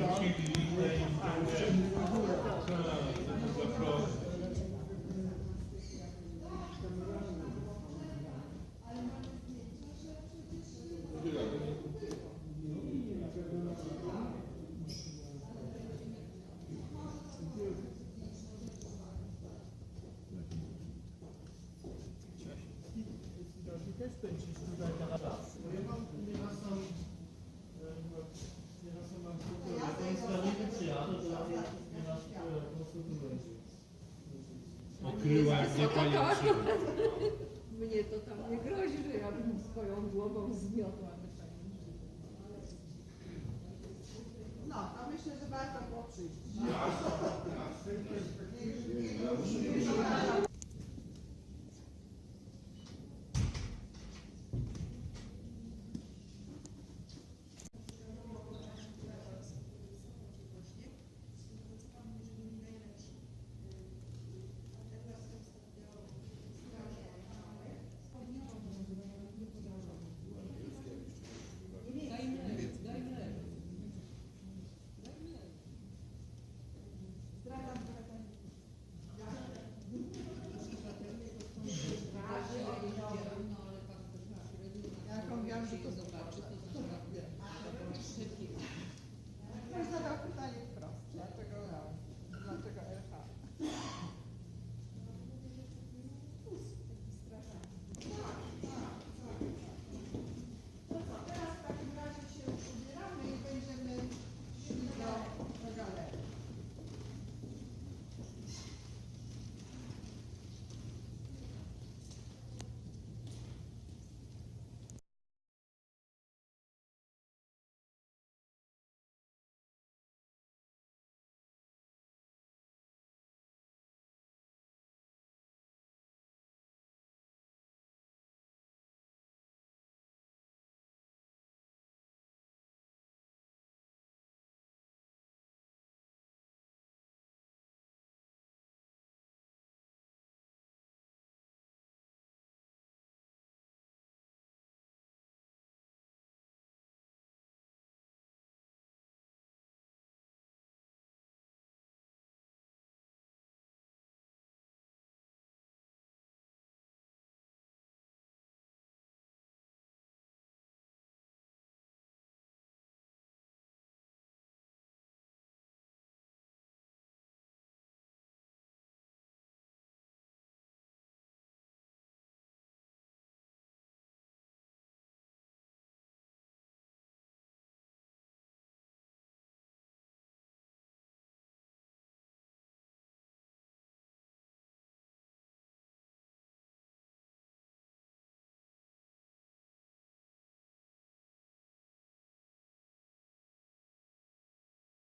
Thank you. Okryła mnie to tam nie grozi, że ja bym swoją głową zmiotła. No, to myślę, że warto było przyjść. każdy to zobaczy.